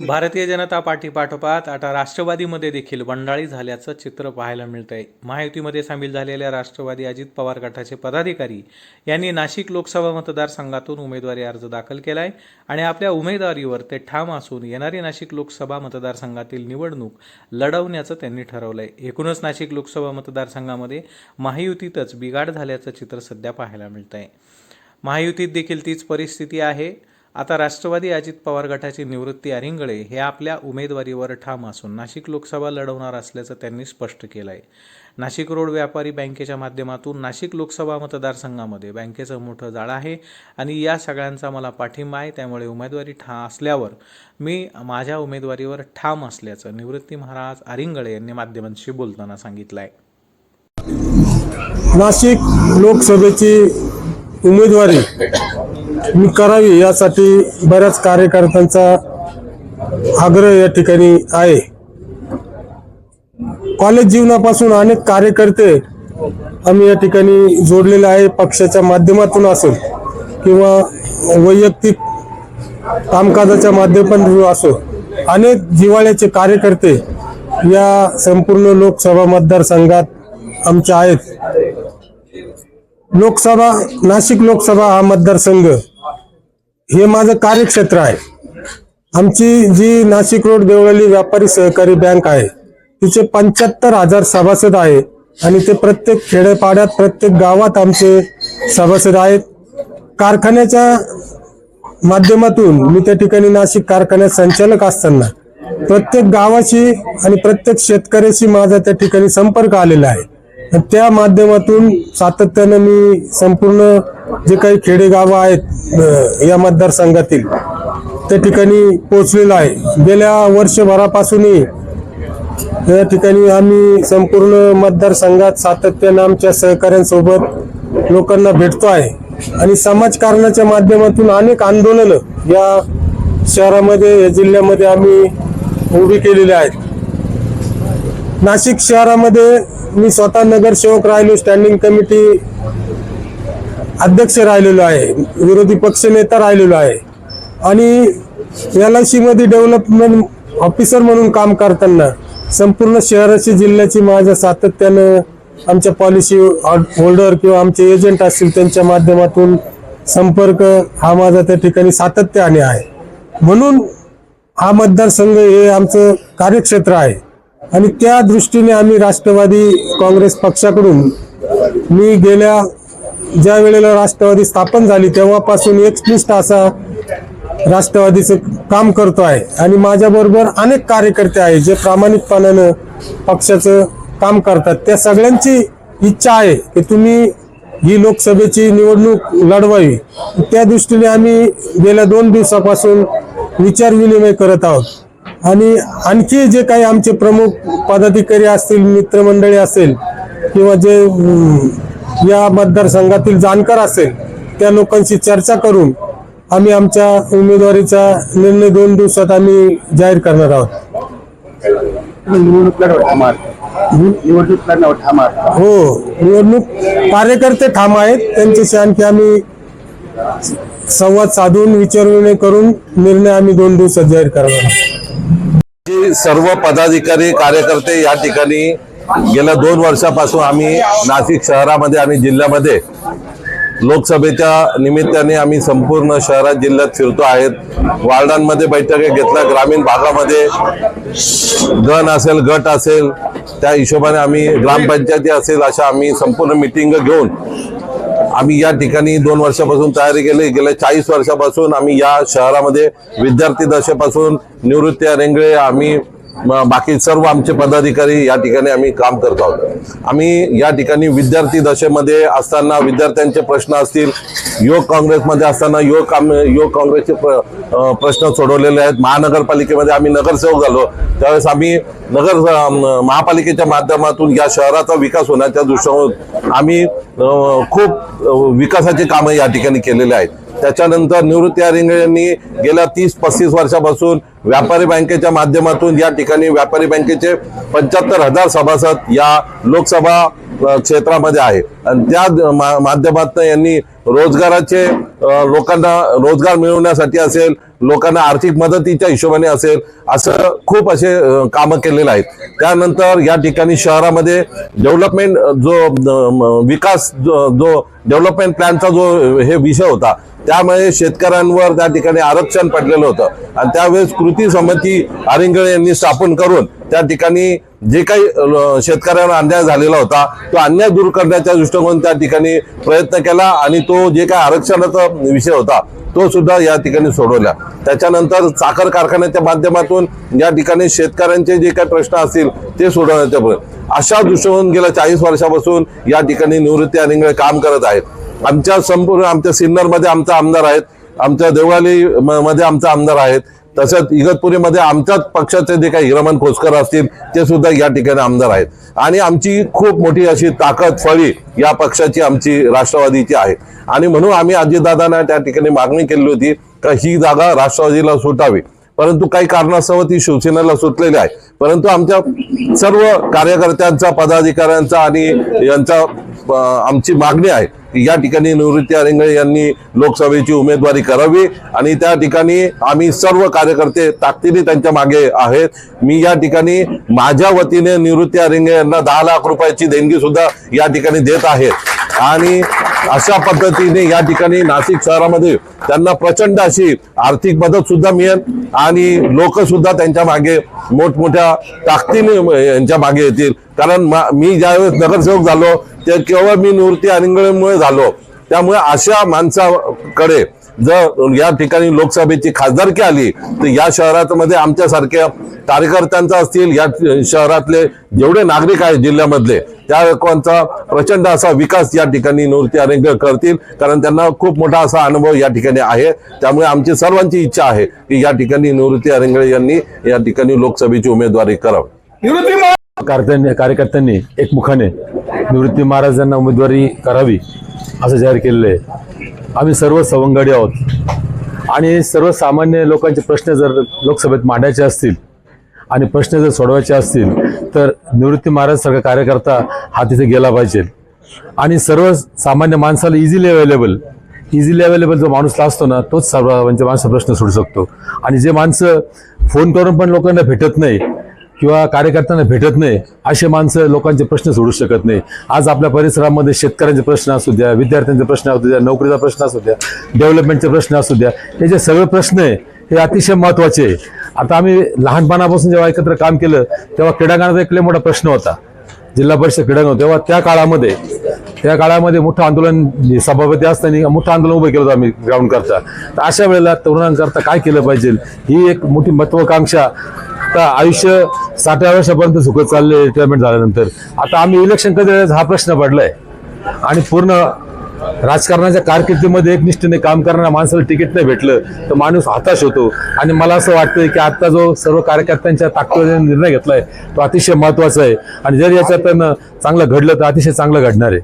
भारतीय जनता पार्टीपाठोपाठ आता राष्ट्रवादीमध्ये देखील बंडाळी झाल्याचं चित्र पाहायला मिळतंय. महायुतीमध्ये सामील झालेल्या राष्ट्रवादी अजित पवार गटाचे पदाधिकारी यांनी नाशिक लोकसभा मतदारसंघातून उमेदवारी अर्ज दाखल केला आहे आणि आपल्या उमेदवारीवर ते ठाम असून येणारी नाशिक लोकसभा मतदारसंघातील निवडणूक लढवण्याचं त्यांनी ठरवलं आहे एकूणच नाशिक लोकसभा मतदारसंघामध्ये महायुतीतच बिघाड झाल्याचं चित्र सध्या पाहायला मिळतंय. महायुतीत देखील तीच परिस्थिती आहे. आता राष्ट्रवादी अजित पवार गटाचे निवृत्ती अरिंगळे हे आपल्या उमेदवारीवर ठाम असून नाशिक लोकसभा लढवणार असल्याचं त्यांनी स्पष्ट केलं आहे नाशिक रोड व्यापारी बँकेच्या माध्यमातून नाशिक लोकसभा मतदारसंघामध्ये बँकेचं मोठं जाळं आहे आणि या सगळ्यांचा मला पाठिंबा आहे त्यामुळे उमेदवारी ठा असल्यावर मी माझ्या उमेदवारीवर ठाम असल्याचं निवृत्ती महाराज अरिंगळे यांनी माध्यमांशी बोलताना सांगितलं आहे नाशिक लोकसभेची उमेदवारी करावी यासाठी बऱ्याच कार्यकर्त्यांचा आग्रह या ठिकाणी आहे. कॉलेज जीवनापासून अनेक कार्यकर्ते आम्ही या ठिकाणी जोडलेले आहे पक्षाच्या माध्यमातून असेल किंवा वैयक्तिक कामकाजाच्या माध्यमातून असो अनेक जिवाळ्याचे कार्यकर्ते या संपूर्ण लोकसभा मतदारसंघात आमच्या आहेत. लोकसभा नाशिक लोकसभा हा मतदारसंघ हे माझं कार्यक्षेत्र आहे. आमची जी नाशिक रोड देवळाली व्यापारी सहकारी बँक आहे तिचे पंच्याहत्तर हजार सभासद आहे आणि ते प्रत्येक खेडेपाड्यात प्रत्येक गावात आमचे सभासद आहेत. कारखान्याच्या माध्यमातून मी त्या ठिकाणी नाशिक कारखान्यात संचालक असताना प्रत्येक गावाशी आणि प्रत्येक शेतकऱ्याशी माझा त्या ठिकाणी संपर्क आलेला आहे. त्या माध्यमातून सातत्यानं मी संपूर्ण जे काही खेडेगावं आहेत या मतदारसंघातील त्या ठिकाणी पोचलेलं आहे. गेल्या वर्षभरापासूनही या ठिकाणी आम्ही संपूर्ण मतदारसंघात सातत्यानं आमच्या सहकाऱ्यांसोबत लोकांना भेटतो आहे. आणि समाजकारणाच्या माध्यमातून अनेक आंदोलनं या शहरामध्ये या जिल्ह्यामध्ये आम्ही उभी केलेली आहेत. नाशिक शहरामध्ये मी स्वतः नगरसेवक राहिलो स्टँडिंग कमिटी अध्यक्ष राहिलेलो आहे विरोधी पक्षनेता राहिलेलो आहे. आणि एल आय सीमध्ये डेव्हलपमेंट ऑफिसर म्हणून काम करताना संपूर्ण शहराची जिल्ह्याची माझ्या सातत्यानं आमच्या पॉलिसी होल्डर किंवा आमचे एजंट असतील त्यांच्या माध्यमातून संपर्क हा माझा त्या ठिकाणी सातत्याने आहे. म्हणून हा मतदारसंघ हे आमचं कार्यक्षेत्र आहे. आणि त्या दृष्टीने आम्ही राष्ट्रवादी काँग्रेस पक्षाकडून मी गेल्या ज्या वेळेला राष्ट्रवादी स्थापन झाली तेव्हापासून एकनिष्ठ असा राष्ट्रवादीचं काम करतो आहे. आणि माझ्याबरोबर अनेक कार्यकर्ते आहेत जे प्रामाणिकपणानं पक्षाचं काम करतात. त्या सगळ्यांची इच्छा आहे की तुम्ही ही लोकसभेची निवडणूक लढवावी. त्या दृष्टीने आम्ही गेल्या दोन दिवसापासून विचार विनिमय करत आहोत. आणि आणखी जे काही आमचे प्रमुख पदाधिकारी असतील मित्रमंडळी असेल किंवा जे या मतदारसंघातील जाणकार असेल त्या लोकांशी चर्चा करून आम्ही आमच्या उमेदवारीचा निर्णय दोन दिवसात आम्ही जाहीर करणार आहोत. हो निवडणूक कार्यकर्ते ठाम आहेत त्यांच्याशी आणखी आम्ही संवाद साधून विचारविनिमय करून निर्णय आम्ही दोन दिवसात जाहीर करणार आहोत. जे सर्व पदाधिकारी कार्यकर्ते या ठिकाणी गेल्या दोन वर्षापासून आम्ही नाशिक शहरामध्ये आणि जिल्ह्यामध्ये लोकसभेच्या निमित्ताने आम्ही संपूर्ण शहरात जिल्ह्यात फिरतो आहेत. वार्डांमध्ये बैठका घेतल्या ग्रामीण भागामध्ये गण असेल गट असेल त्या हिशोबाने आम्ही ग्रामपंचायती असेल अशा आम्ही संपूर्ण मिटिंग घेऊन आम्ही या ठिकाणी दोन वर्षापासून तयारी केली. गेल्या चाळीस वर्षापासून आम्ही या शहरामध्ये विद्यार्थी दशेपासून निवृत्त्या रेंगळे आम्ही बाकी सर्व आमचे पदाधिकारी या ठिकाणी आम्ही काम करत आहोत. आम्ही या ठिकाणी विद्यार्थी दशेमध्ये असताना विद्यार्थ्यांचे प्रश्न असतील युवक काँग्रेसमध्ये असताना युवक काम युवक काँग्रेसचे प्र- प्रश्न सोडवलेले आहेत. महानगरपालिकेमध्ये आम्ही नगरसेवक झालो. त्यावेळेस आम्ही नगर महापालिकेच्या माध्यमातून या शहराचा विकास होण्याच्या दृष्टीने आम्ही खूप विकासाचे विकासाची कामं या ठिकाणी केलेली आहेत. त्याच्यानंतर निवृत्ती अरिंगे यांनी गेल्या तीस पस्तीस वर्षापासून व्यापारी बँकेच्या माध्यमातून या ठिकाणी व्यापारी बँकेचे पंच्याहत्तर हजार सभासद या लोकसभा क्षेत्रामध्ये आहे. आणि त्या मा- माध्यमातून यांनी रोजगाराचे लोकांना रोजगार मिळवण्यासाठी असेल लोकांना आर्थिक मदतीच्या हिशोबाने असेल असं खूप असे कामं केलेले आहेत. त्यानंतर या ठिकाणी शहरामध्ये डेव्हलपमेंट जो विकास जो जो डेव्हलपमेंट प्लॅनचा जो हे विषय होता त्यामुळे शेतकऱ्यांवर त्या ठिकाणी आरक्षण पडलेलं होतं. आणि त्यावेळेस कृती समिती आरिंगळे यांनी स्थापन करून त्या ठिकाणी जे काही शेतकऱ्यांना अन्याय झालेला होता तो अन्याय दूर करण्याच्या दृष्टिकोन त्या ठिकाणी प्रयत्न केला आणि तो जे काही आरक्षणाचा विषय होता तो सुद्धा या ठिकाणी सोडवला. त्याच्यानंतर साखर कारखान्याच्या माध्यमातून या ठिकाणी शेतकऱ्यांचे जे काही प्रश्न असतील ते सोडवण्याच्या अशा दृष्टिकोन गेल्या चाळीस वर्षापासून या ठिकाणी निवृत्ती आरिंगळे काम करत आहेत. आमच्या संपूर्ण आमच्या सिन्नरमध्ये आमचा आमदार आहेत. आमच्या देवळाली मध्ये आमचा आमदार आहेत. तसंच इगतपुरीमध्ये आमच्याच पक्षाचे जे काही हिरमन खोसकर असतील ते सुद्धा या ठिकाणी आमदार आहेत. आणि आमची खूप मोठी अशी ताकद फळी या पक्षाची आमची राष्ट्रवादीची आहे. आणि म्हणून आम्ही अजितदादांना त्या ठिकाणी मागणी केली होती का ही जागा राष्ट्रवादीला सुटावी. परंतु काही कारणास्तव ती शिवसेनेला सुटलेली आहे. परंतु आमच्या सर्व कार्यकर्त्यांचा पदाधिकाऱ्यांचा आणि यांचा आमची मागणी आहे की या ठिकाणी निवृत्ती अरिंगळे यांनी लोकसभेची उमेदवारी करावी आणि त्या ठिकाणी आम्ही सर्व कार्यकर्ते ताकदीने त्यांच्या मागे आहेत. मी या ठिकाणी माझ्या वतीने निवृत्ती अरिंगळे यांना दहा लाख रुपयाची देणगी सुद्धा या ठिकाणी देत आहे. आणि अशा पद्धतीने या ठिकाणी नाशिक शहरामध्ये त्यांना प्रचंड अशी आर्थिक मदत सुद्धा मिळेल आणि लोक सुद्धा त्यांच्या मागे मोठमोठ्या ताकदीने यांच्या मागे येतील. कारण मा- मी ज्यावेळेस नगरसेवक झालो ते केवळ मी निवृत्ती अनिंगळेमुळे झालो. त्यामुळे अशा माणसाकडे जर या ठिकाणी लोकसभेची खासदारकी आली तर या शहरामध्ये आमच्यासारख्या कार्यकर्त्यांचा असतील या शहरातले जेवढे नागरिक आहेत जिल्ह्यामधले त्या लोकांचा प्रचंड असा विकास या ठिकाणी निवृत्ती अनेक करतील कारण त्यांना खूप मोठा असा अनुभव या ठिकाणी आहे. त्यामुळे आमची सर्वांची इच्छा आहे की या ठिकाणी निवृत्ती अरेंगळे यांनी या ठिकाणी लोकसभेची उमेदवारी करावी. कार्यकर्त्यांनी कार्यकर्त्यांनी एकमुखाने निवृत्ती महाराजांना उमेदवारी करावी असं जाहीर केलेलं आहे. आम्ही सर्व सवंगडी आहोत. आणि सर्वसामान्य लोकांचे प्रश्न जर लोकसभेत मांडायचे असतील आणि प्रश्न जर सोडवायचे असतील तर निवृत्ती महाराज सारखा कार्यकर्ता हा तिथे गेला पाहिजे. आणि सर्व सामान्य माणसाला इझिली अवेलेबल इझिली अवेलेबल जो माणूसला असतो ना तोच सर्व म्हणजे माणसं प्रश्न सोडू शकतो. आणि जे माणसं फोन करून पण लोकांना भेटत नाही किंवा कार्यकर्त्यांना भेटत नाही असे माणसं लोकांचे प्रश्न सोडू शकत नाही. आज आपल्या परिसरामध्ये शेतकऱ्यांचे प्रश्न असू द्या विद्यार्थ्यांचे प्रश्न असू द्या नोकरीचा प्रश्न असू द्या डेव्हलपमेंटचे प्रश्न असू द्या हे जे सगळे प्रश्न आहे हे अतिशय महत्त्वाचे आहे. आता आम्ही लहानपणापासून जेव्हा एकत्र काम केलं तेव्हा क्रीडांगणाचा एक मोठा प्रश्न होता. जिल्हा परिषद क्रीडांगण तेव्हा त्या काळामध्ये त्या काळामध्ये मोठं आंदोलन सभापती असताना मोठं आंदोलन उभं केलं होतं आम्ही ग्राउंड करता. तर अशा वेळेला तरुणांकरता काय केलं पाहिजे? ही एक मोठी महत्वाकांक्षा. आता आयुष्य साठव्या वर्षापर्यंत झुकत चालले रिटायरमेंट झाल्यानंतर. आता आम्ही इलेक्शन कधी हा प्रश्न पडलाय. आणि पूर्ण राजकारणाच्या कारकिर्दीमध्ये एकनिष्ठेने काम करणाऱ्या माणसाला तिकीट नाही भेटलं तर माणूस हताश होतो. आणि मला असं वाटतं की आता जो सर्व कार्यकर्त्यांच्या ताकदीने निर्णय घेतलाय तो अतिशय महत्त्वाचा आहे. आणि जर याच्यातनं चांगलं घडलं तर अतिशय चांगलं घडणार आहे.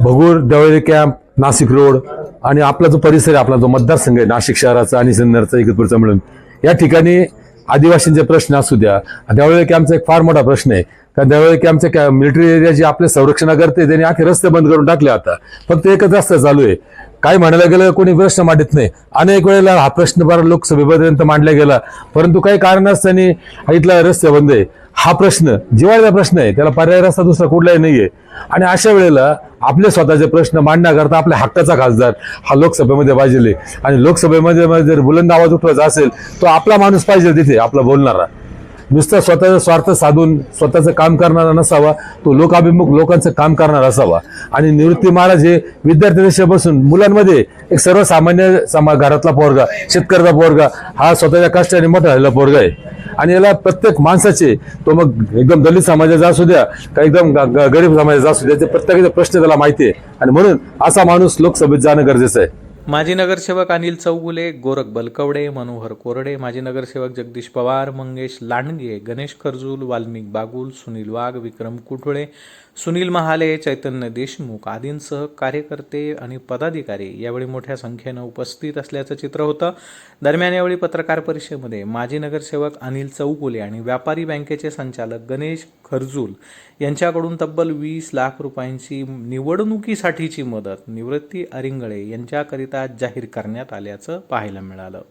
भगूर देवळी कॅम्प नाशिक रोड आणि आपला जो परिसर आहे आपला जो मतदारसंघ आहे नाशिक शहराचा आणि सिन्नरचा इगतपूरचा मिळून. या ठिकाणी आदिवासींचे प्रश्न असू द्या. देवळी कॅम्पचा एक फार मोठा प्रश्न आहे. कारण की आमच्या मिलिटरी एरिया जे आपले संरक्षण करते त्यांनी आखे रस्ते बंद करून टाकले आता. फक्त एकच रस्ता चालू आहे. काय म्हणायला गेलं कोणी प्रश्न मांडत नाही. अनेक वेळेला हा प्रश्न फार लोकसभेपर्यंत मांडला गेला. परंतु काही कारणास्तनी इथला रस्ते बंद आहे. हा प्रश्न जिवाळ्याचा प्रश्न आहे. त्याला पर्याय रस्ता दुसरा कुठलाही नाहीये. आणि अशा वेळेला आपले स्वतःचे प्रश्न मांडण्याकरता आपल्या हक्काचा खासदार हा लोकसभेमध्ये पाहिजे आणि लोकसभेमध्ये जर बुलंद आवाज उठवायचा असेल तो आपला माणूस पाहिजे तिथे आपला बोलणारा. नुसता स्वतःचा स्वार्थ साधून स्वतःचं काम करणारा नसावा तो लोकाभिमुख लोकांचं काम करणारा असावा. आणि निवृत्ती महाराज हे विद्यार्थी बसून मुलांमध्ये एक सर्वसामान्य समा घरातला पोरगा शेतकऱ्याचा पोरगा हा स्वतःच्या कष्टाने मोठा झालेला पोरगा आहे. आणि याला प्रत्येक माणसाचे तो मग एकदम दलित समाजाचा असू द्या का एकदम ग- गरीब समाजाचा असू द्या ते प्रत्येकाचा प्रश्न त्याला माहिती आहे. आणि म्हणून असा माणूस लोकसभेत जाणं गरजेचं आहे. माजी नगरसेवक अनिल चौगुले गोरख बलकवडे मनोहर कोरडे माजी नगरसेवक जगदीश पवार मंगेश लांडगे गणेश खरजूल वाल्मिक बागुल सुनील वाघ विक्रम कुठळे सुनील महाले चैतन्य देशमुख आदींसह कार्यकर्ते आणि पदाधिकारी यावेळी मोठ्या संख्येनं उपस्थित असल्याचं चित्र होतं. दरम्यान यावेळी पत्रकार परिषदेमध्ये माजी नगरसेवक अनिल चौगुले आणि व्यापारी बँकेचे संचालक गणेश खरजूल यांच्याकडून तब्बल वीस लाख रुपयांची निवडणुकीसाठीची मदत निवृत्ती अरिंगळे यांच्याकरिता जाहीर करण्यात आल्याचं पाहायला मिळालं.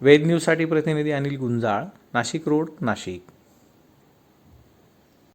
वेद न्यूजसाठी प्रतिनिधी अनिल गुंजाळ नाशिक रोड नाशिक.